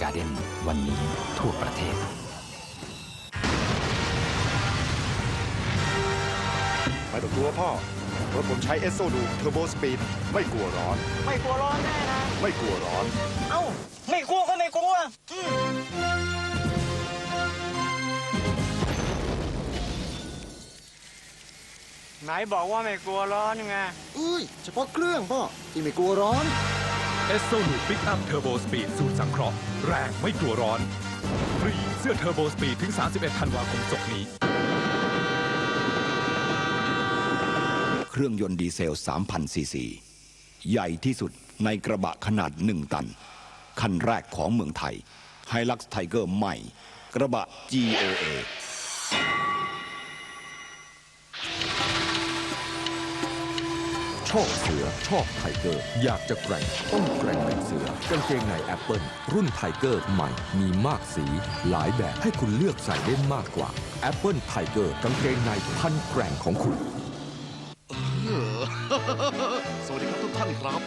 การ์เด้นวันนี้ทั่วประเทศ ไม่ต้องกลัวพ่อเพราะผมใช้เอสโซดูเทอร์โบสปีดไม่กลัวร้อน ไม่กลัวร้อนแน่นะ ไม่กลัวร้อน เอ้า ไม่กลัวก็ไม่กลัวอืมไหนบอกว่าไม่กลัวร้อนยังไงอุ้ย เฉพาะเครื่องพ่อที่ไม่กลัวร้อน เอสโซลูปิกอัพเทอร์โบสปีดสูตรสังเคราะห์แรงไม่กลัวร้อนฟรีเสื้อเทอร์โบสปีดถึง 31 ธันวาคมศกนี้ เครื่องยนต์ดีเซล 3,000 ซีซี ใหญ่ที่สุดในกระบะขนาด 1 ตัน คันแรกของเมืองไทย h i l u x Tiger ใหม่ กระบะ GOA ชอบเสือ ชอบไทเกอร์ อยากจะแกร่งต้องแกร่งเป็นเสือกางเกงในแอปเปิลรุ่นไทเกอร์ใหม่มีมากสี หลายแบบให้คุณเลือกใส่ได้มากกว่าแอปเปิลไทเกอร์กางเกงในพันแกร่งของคุณสวัสดีครับทุกท่านครับ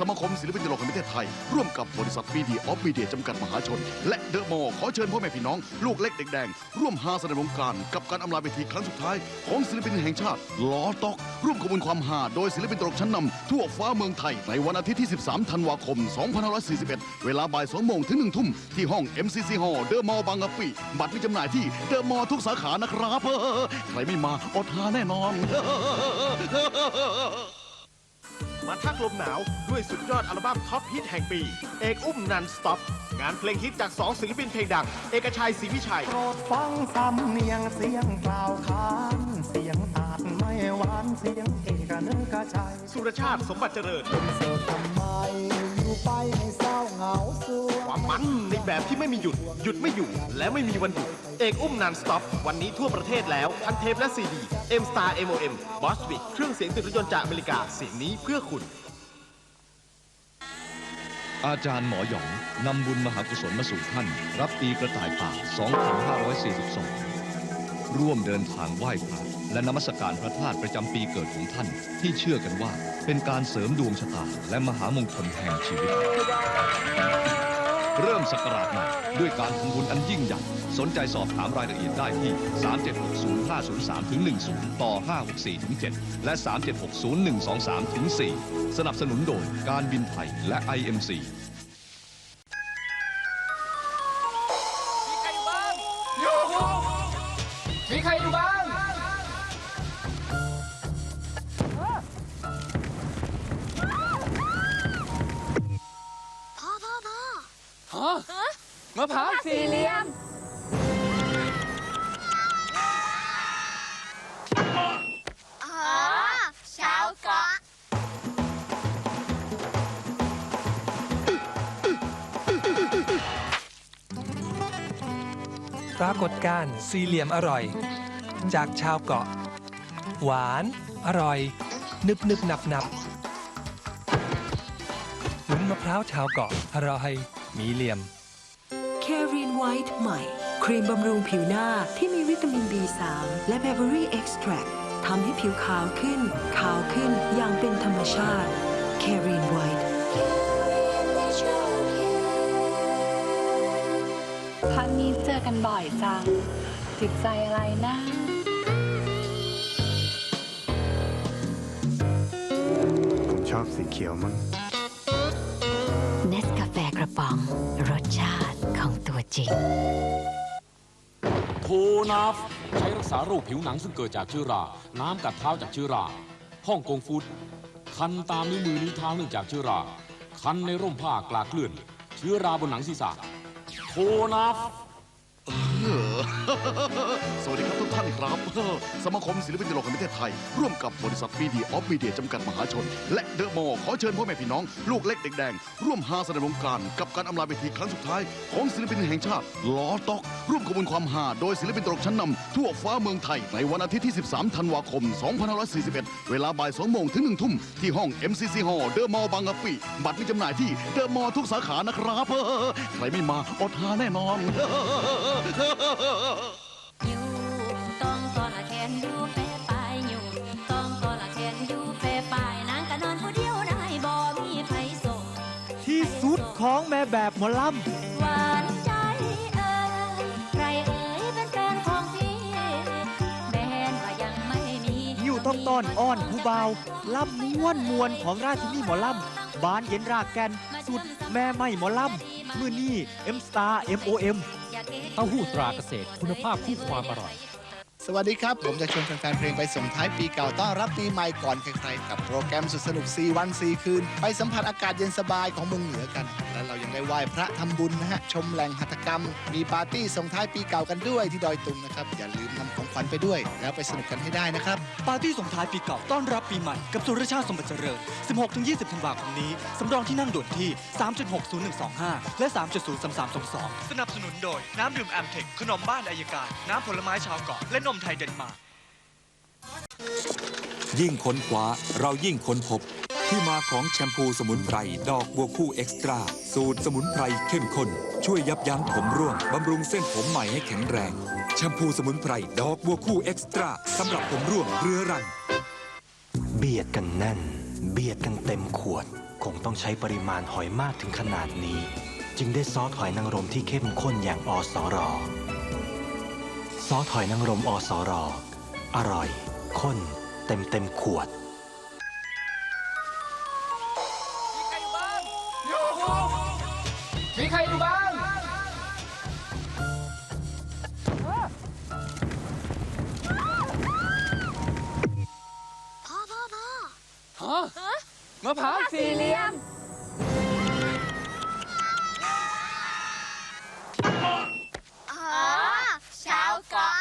สมาคมศิลปินตลกแห่งประเทศไทย ร่วมกับบริษัทมีเดียออฟมีเดียจำกัดมหาชน และเดอะมอลขอเชิญพ่อแม่พี่น้อง ลูกเล็กเด็กแดง ร่วมฮาสนานวงการ กับการอำลาเวทีครั้งสุดท้าย ของศิลปินแห่งชาติล้อตอก ร่วมขบวนความฮาโดยศิลปินตลกชั้นนำทั่วฟ้าเมืองไทย ในวันอาทิตย์ที่ 13 ธันวาคม 2541 เวลาบ่าย2โมงถึง1ทุ่มที่ห้อง MCC Hall เดอะมอลบางกะปิบัตรมีจำหน่ายที่เดอะมอลทุกสาขานะครับใครไม่มาอดหาแน่นอน มาทักลมหนาวด้วยสุดยอดอัลบั้มท็อปฮิตแห่งปี เอกอุ้มนันสต็อป งานเพลงฮิตจาก 2 ศิลปินเพลงดัง เอกชัยศรีวิชัย โปรดฟังสำเนียงเสียงกล่าวขานเสียงอาจไม่หวานเสียงเอกนึกระชัยสุรชาติสมบัติเจริญโสดทำไมอยู่ ไปให้เศร้าเหงาสวความมันในแบบที่ไม่มีหยุด หยุดไม่อยู่ และไม่มีวันหยุด เอกอุ้มนันสต็อป วันนี้ทั่วประเทศแล้วทันเทปและซีดี M Star MOM b o s w i c เครื่องเสียงติดรถยนต์จากอเมริกาเสียงนี้เพื่อคุณ อาจารย์หมอหยองนำบุญมหากุศลมาสู่ท่าน รับปีกระต่ายป่า 2542 ร่วมเดินทางไหว้พระ และนมัสการพระธาตุประจำปีเกิดของท่าน ที่เชื่อกันว่าเป็นการเสริมดวงชะตา และมหามงคลแห่งชีวิต เริ่มสักราชใหม่ด้วยการทำบุญอันยิ่งใหญ่สนใจสอบถามรายละเอียดได้ที่ 3760 503ถึง10 ต่อ 564ถึง7และ 3760 123ถึง4สนับสนุนโดยการบินไทยและ IMC พ่อะพร้าวสี่เหลี่ยม อ๋อชาวเกาะปรากฏการณ์สี่เหลี่ยมอร่อย จากชาวเกาะ หวาน อร่อย นึบนึบหนับหนับวุ้นมะพร้าวชาวเกาะอร่อย มีเหลี่ยม ไวท์ใหม่ ครีมบำรุงผิวหน้าที่มีวิตามิน B3 และเบเบอรี่เอ็กซ์แทรทำให้ผิวขาวขึ้น ขาวขึ้นอย่างเป็นธรรมชาติแครีนไวท์พักนี้เจอกันบ่อยจังจิตใจอะไรนะ ผมชอบสีเขียวมั้ง เนสกาแฟกระป๋อง รสชาติของตัว จริงโทนาฟใช้รักษาโรคผิวหนังซึ่งเกิดจากเชื้อรา น้ำกัดเท้าจากเชื้อราฮ่องกงฟูดคันตามนิ้วมือนิ้วเท้าเนื่องจากเชื้อรา คันในร่มผ้ากลากเลื่อน เชื้อราบนหนังศีรษะโทนาฟ สวัสดีครับทุกท่านครับ สมาคมศิลปินตลกแห่งประเทศไทย ร่วมกับบริษัทมีดีออฟมีเดียจำกัดมหาชน และเดอะมอลล์ขอเชิญพ่อแม่พี่น้อง ลูกเล็กเด็กแดง ร่วมฮาสนานวงการกับการอำลาเวทีครั้งสุดท้าย ของศิลปินแห่งชาติล้อตอก ร่วมขบวนความฮาโดยศิลปินตลกชั้นนำทั่วฟ้าเมืองไทย ในวันอาทิตย์ที่ 13 ธันวาคม 2541 เวลาบ่าย2โมงถึง1ทุ่มที่ห้อง MCC Hall เดอะมอลล์บางกะปิบัตรมีจำหน่ายที่เดอะมอลล์ทุกสาขานะครับใครไม่มาอดหาแน่นอนอยู่ต้องก็ละแคนอยู่เฟไปอยู่ต้องก็ละแคนอยู่เฟไปนางก็นอนผู้เดียวได้บ่มีไผส่งที่สุดของแม่แบบหมอลหวานใจเอ่ยใครเอ่ยเป็นแฟนของพี่แม้ว่ายังไม่มีำอยู่ต้องต้อนอ้อนผู้เบาวลำม้วนมวนของราชินีหมอลำบานเย็นรากแกนสุดแม่ไม่หมอลำมือนี่เอ็มสตาร์เอ็มโอเอ็ม เต้าหู้ตราเกษตรคุณภาพคู่ความอร่อย สวัสดีครับ ผมจะชวนแฟนๆเพลงไปส่งท้ายปีเก่าต้อนรับปีใหม่ก่อนใครๆกับโปรแกรมสุดสนุก 4 วัน 4 คืน ไปสัมผัสอากาศเย็นสบายของเมืองเหนือกัน และเรา ได้ไหว้พระทำบุญนะฮะ ชมแหล่งหัตถกรรม มีปาร์ตี้ส่งท้ายปีเก่ากันด้วยที่ดอยตุงนะครับ อย่าลืมนำของขวัญไปด้วย แล้วไปสนุกกันให้ได้นะครับ ปาร์ตี้ส่งท้ายปีเก่าต้อนรับปีใหม่ กับสุรชาติสมบัติเจริญ 16-20 ธันวาคมนี้ สำรองที่นั่งด่วนที่ 3.60125 และ 3.03322 สนับสนุนโดย น้ำดื่มแอมเทค ขนมบ้านอายการ น้ำผลไม้ชาวเกาะ และนมไทยเดนมาร์กยิ่งค้นคว้าเรายิ่งค้นพบ ที่มาของแชมพูสมุนไพร ดอกบัวคู่เอ็กซ์ตร้าสูตรสมุนไพรเข้มข้น ช่วยยับยั้งผมร่วง บำรุงเส้นผมใหม่ให้แข็งแรง แชมพูสมุนไพร ดอกบัวคู่เอ็กซ์ตร้าสำหรับผมร่วงเรื้อรัง เบียดกันแน่น เบียดกันเต็มขวด คงต้องใช้ปริมาณหอยมากถึงขนาดนี้ จึงได้ซอสหอยนางรมที่เข้มข้นอย่างอสรอซอสหอยนางรมอสรออร่อยข้นเต็มเต็มขวด มะพร้าวสี่เหลี่ยม อ๋อ ชาวเกาะ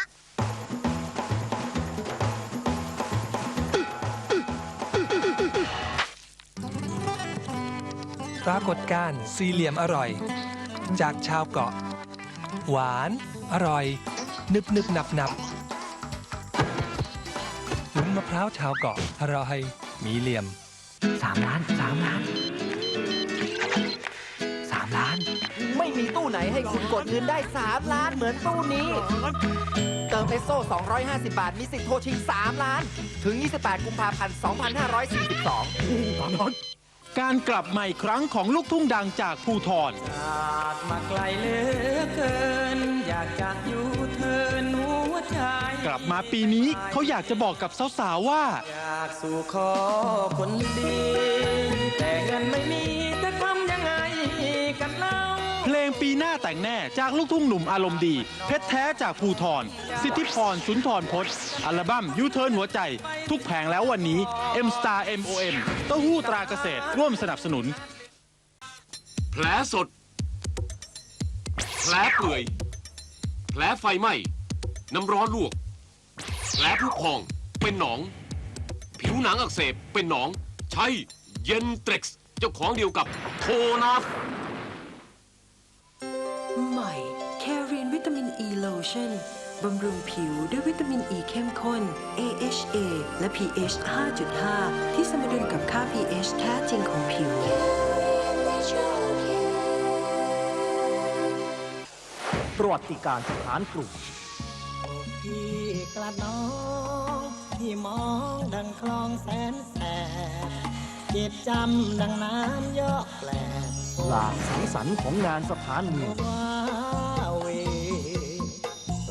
ปรากฏการณ์สี่เหลี่ยมอร่อย จากชาวเกาะ หวาน อร่อย นึบนึบหนับหนับวุ้นมะพร้าวชาวเกาะอร่อยมีเหลี่ยม สามล้านสามล้านสามล้าน ไม่มีตู้ไหนให้คุณกดเงินได้ 3 ล้านเหมือนตู้นี้ เติมเอสโซ่250 บาท มีสิทธิ์โทรชิง 3 ล้าน ถึง 28 กุมภาพันธ์ 2542 การกลับมาอีกครั้งของลูกทุ่งดังจากภูทร จากมาไกลเหลือเกิน อยากจะอยู่เทินหัวใจ กลับมาปีนี้เขาอยากจะบอกกับสาวๆว่า อยากสู่ขอคนดี แต่เงินไม่มีจะทำยังไงกันเล่าเพลงปีหน้าแต่งแน่จากลูกทุ่งหนุ่มอารมณ์ดี เพชรแท้จากภูทรสิทธิพรสุนทรพจน์ อัลบั้มยูเทิร์นหัวใจ ทุกแผงแล้ววันนี้ M Star MOM เต้าหู้ตราเกษตรร่วมสนับสนุน แผลสด แผลเปื่อย แผลไฟไหม้ น้ำร้อนลวก แผลผุพองเป็นหนอง ผิวหนังอักเสบเป็นหนอง ใช่เย็นเทร็กซ์เจ้าของเดียวกับโทนาฟใหม่แคเรียนวิตามินอ e ีโลชั่นบำรุงผิวด้วยวิตามินอ e ีเข้มข้น AHA และ pH 5.5 ที่สมดุลกับค่า pH แท้จริงของผิว ประวัติการสถานกรุง พี่กระน้องที่มองดังคลองแสนแสบเจ็บจำดังน้ำยอกแกลบหลากสังสรรค์ของงานสถานเมืองว้าเว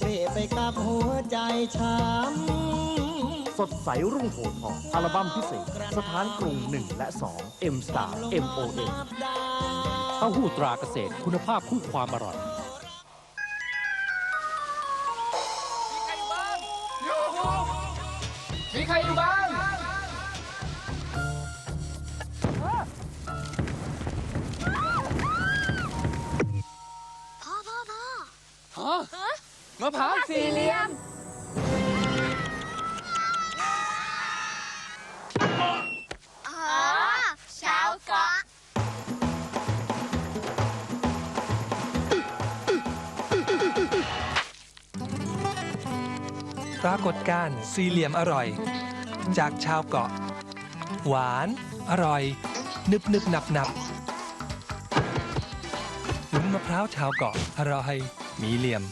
เร่ไปกับหัวใจช้ำสดใสรุ่งโผทองอัลบั้มพิเศษ สถานกรุง 1 และ 2 M Star M O M เต้าหู้ตราเกษตรคุณภาพคู่ความอร่อย มะพร้าวสี่เหลี่ยม อ๋อชาวเกาะปรากฏการณ์สี่เหลี่ยมอร่อย จากชาวเกาะ หวาน อร่อย นึบนึบหนับหนับวุ้นมะพร้าวชาวเกาะอร่อย มีเหลี่ยม